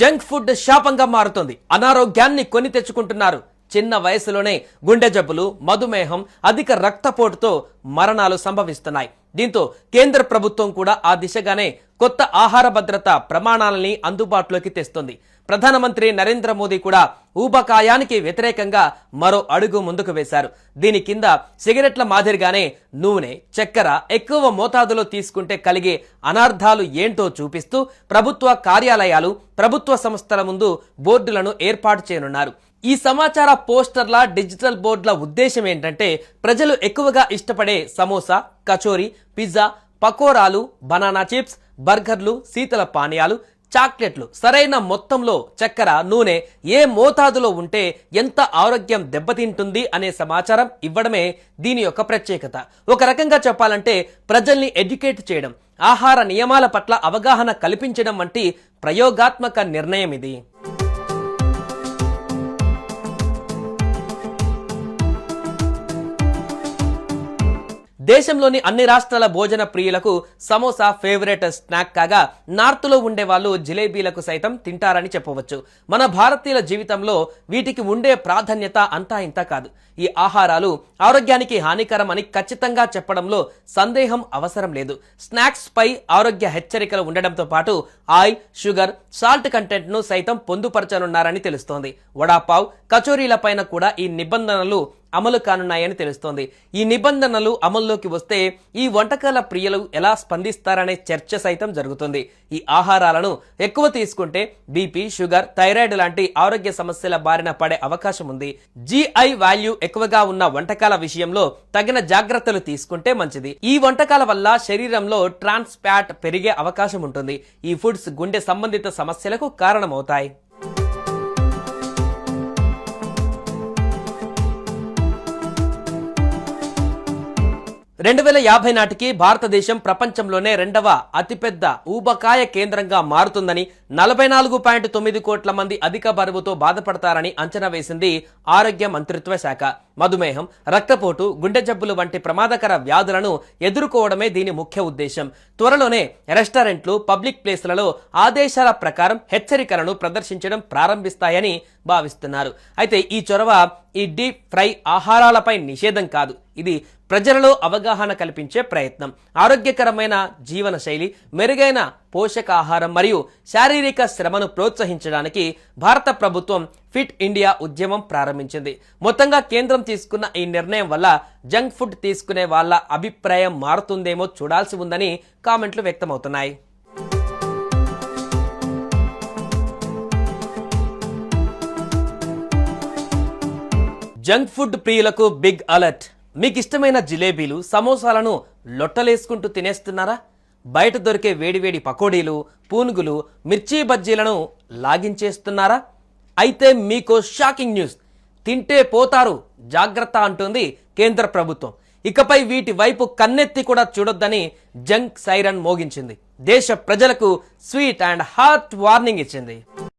Junk food శాపంగా మారుతుంది. అనారోగ్యాన్ని కొని తెచ్చుకుంటున్నారు. చిన్న వయసులోనే గుండె జబ్బులు మధుమేహం అధిక రక్తపోటుతో మరణాలు సంభవిస్తున్నాయి. దీంతో కేంద్ర ప్రభుత్వం కూడా ఆ దిశగానే కొత్త ఆహార భద్రత ప్రమాణాలని అందుబాటులోకి తెస్తుంది. ప్రధానమంత్రి నరేంద్ర మోదీ కూడా ఊబకాయానికి వ్యతిరేకంగా మరో అడుగు ముందుకు వేశారు. దీని కింద సిగరెట్ల మాదిరిగానే నూనె చక్కెర ఎక్కువ మోతాదులో తీసుకుంటే కలిగే అనార్థాలు ఏంటో చూపిస్తూ ప్రభుత్వ కార్యాలయాలు ప్రభుత్వ సంస్థల ముందు బోర్డులను ఏర్పాటు చేయనున్నారు. ఈ సమాచార పోస్టర్ల డిజిటల్ బోర్డుల ఉద్దేశం ఏంటంటే ప్రజలు ఎక్కువగా ఇష్టపడే సమోసా కచోరీ పిజ్జా పకోరాలు బనానా చిప్స్ బర్గర్లు శీతల పానీయాలు చాక్లెట్లు. సరైన మొత్తంలో చక్కెర నూనె ఏ మోతాదులో ఉంటే ఎంత ఆరోగ్యం దెబ్బతింటుంది అనే సమాచారం ఇవ్వడమే దీని యొక్క ప్రత్యేకత. ఒక రకంగా చెప్పాలంటే ప్రజల్ని ఎడ్యుకేట్ చేయడం ఆహార నియమాల పట్ల అవగాహన కల్పించడం వంటి ప్రయోగాత్మక నిర్ణయం ఇది. దేశంలోని అన్ని రాష్ట్రాల భోజన ప్రియులకు సమోసా ఫేవరెట్ స్నాక్ కాగా నార్త్లో ఉండే వాళ్ళు జిలేబీలకు సైతం తింటారని చెప్పవచ్చు. మన భారతీయుల జీవితంలో వీటికి ఉండే ప్రాధాన్యత అంతా ఇంత కాదు. ఈ ఆహారాలు ఆరోగ్యానికి హానికరం అని ఖచ్చితంగా చెప్పడంలో సందేహం అవసరం లేదు. స్నాక్స్ పై ఆరోగ్య హెచ్చరికలు ఉండడంతో పాటు ఆయిల్ షుగర్ సాల్ట్ కంటెంట్ను సైతం పొందుపరచనున్నారని తెలుస్తోంది. వడాపావ్ కచోరీలపైన కూడా ఈ నిబంధనలు అమలు కానున్నాయని తెలుస్తోంది. ఈ నిబంధనలు అమల్లోకి వస్తే ఈ వంటకాల ప్రియులు ఎలా స్పందిస్తారనే చర్చ సైతం జరుగుతుంది. ఈ ఆహారాలను ఎక్కువ తీసుకుంటే బీపీ షుగర్ థైరాయిడ్ లాంటి ఆరోగ్య సమస్యల బారిన పడే అవకాశం ఉంది. జీఐ వాల్యూ ఎక్కువగా ఉన్న వంటకాల విషయంలో తగిన జాగ్రత్తలు తీసుకుంటే మంచిది. ఈ వంటకాల వల్ల శరీరంలో ట్రాన్స్ ఫ్యాట్ పెరిగే అవకాశం ఉంటుంది. ఈ ఫుడ్స్ గుండె సంబంధిత సమస్యలకు కారణమవుతాయి. రెండు వేల యాభై నాటికి భారతదేశం ప్రపంచంలోనే రెండవ అతిపెద్ద ఊబకాయ కేంద్రంగా మారుతుందని నలభై నాలుగు పాయింట్ తొమ్మిది కోట్ల మంది అధిక బరువుతో బాధపడతారని అంచనా వేసింది ఆరోగ్య మంత్రిత్వ శాఖ. మధుమేహం రక్తపోటు గుండె జబ్బులు వంటి ప్రమాదకర వ్యాధులను ఎదుర్కోవడమే దీని ముఖ్య ఉద్దేశం. త్వరలోనే రెస్టారెంట్లు పబ్లిక్ ప్లేస్లలో ఆదేశాల ప్రకారం హెచ్చరికలను ప్రదర్శించడం ప్రారంభిస్తాయని భావిస్తున్నారు. అయితే ఈ చొరవ ఈ డీప్ ఫ్రై ఆహారాలపై నిషేధం కాదు. ఇది ప్రజలలో అవగాహన కల్పించే ప్రయత్నం. ఆరోగ్యకరమైన జీవన శైలి మెరుగైన పోషకాహారం మరియు శారీరక శ్రమను ప్రోత్సహించడానికి భారత ప్రభుత్వం ఫిట్ ఇండియా ఉద్యమం ప్రారంభించింది. మొత్తంగా కేంద్రం తీసుకున్న ఈ నిర్ణయం వల్ల జంక్ ఫుడ్ తీసుకునే వాళ్ళ అభిప్రాయం మారుతుందేమో చూడాల్సి ఉందని కామెంట్లు వ్యక్తమవుతున్నాయి. జంక్ ఫుడ్ ప్రియులకు బిగ్ అలర్ట్. మీకు ఇష్టమైన జిలేబీలు సమోసాలను లొట్టలేసుకుంటూ తినేస్తున్నారా? బయట దొరికే వేడివేడి పకోడీలు పూనుగులు మిర్చి బజ్జీలను లాగించేస్తున్నారా? అయితే మీకు షాకింగ్ న్యూస్. తింటే పోతారు జాగ్రత్త అంటుంది కేంద్ర ప్రభుత్వం. ఇకపై వీటి వైపు కన్నెత్తి కూడా చూడొద్దని జంక్ సైరన్ మోగించింది. దేశ ప్రజలకు స్వీట్ అండ్ హార్ట్ వార్నింగ్ ఇచ్చింది.